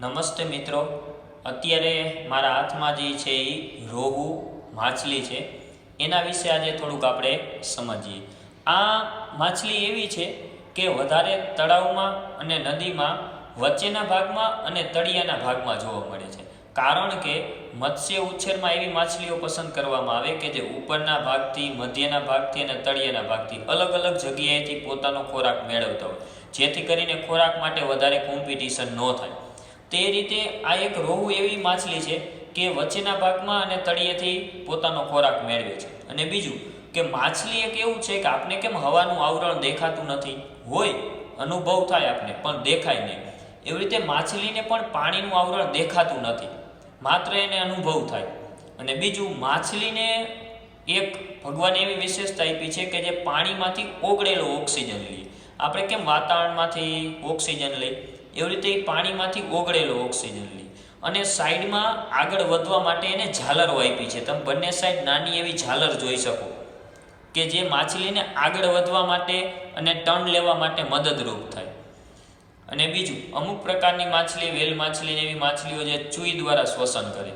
નમસ્તે મિત્રો. અત્યારે મારા હાથમાં જે છે એ રોહુ માછલી છે. એના વિશે આજે થોડુંક આપણે સમજીએ. આ માછલી એવી છે કે વધારે તળાવમાં અને નદીમાં, વચ્ચેના ભાગમાં અને તળિયાના ભાગમાં જોવા મળે છે. કારણ કે મત્સ્ય ઉછેરમાં એવી માછલીઓ પસંદ કરવામાં આવે કે જે ઉપરના ભાગથી, મધ્યના ભાગથી અને તળિયાના ભાગથી અલગ અલગ જગ્યાએથી પોતાનો ખોરાક મેળવતા હોય. જેથી કરીને ખોરાક માટે વધારે કોમ્પિટિશન ન થાય. તે રીતે આ એક રોહુ એવી માછલી છે કે વચ્ચેના ભાગમાં અને તળિયેથી પોતાનો ખોરાક મેળવે છે. અને બીજું કે માછલી એક એવું છે કે આપણે કેમ હવાનું આવરણ દેખાતું નથી? હોય, અનુભવ થાય આપણે પણ દેખાય નહીં. એવી રીતે માછલીને પણ પાણીનું આવરણ દેખાતું નથી. માત્ર એને અનુભવ થાય. અને બીજું, માછલીને એક ભગવાને એવી વિશેષતા આપી છે કે જે પાણીમાંથી ઓગળેલો ઓક્સિજન લઈએ આપણે કેમ વાતાવરણમાંથી ઓક્સિજન લઈ એવી રીતે એ પાણીમાંથી ઓગળેલો ઓક્સિજન લઈએ અને સાઈડમાં આગળ વધવા માટે એને ઝાલર આપી છે. તમે બંને સાઈડ નાની એવી ઝાલર જોઈ શકો કે જે માછલીને આગળ વધવા માટે અને ટર્ન લેવા માટે મદદરૂપ થાય. અને બીજું, અમુક પ્રકારની માછલી, વેલ માછલી એવી માછલીઓ જે ચૂઈ દ્વારા શ્વસન કરે.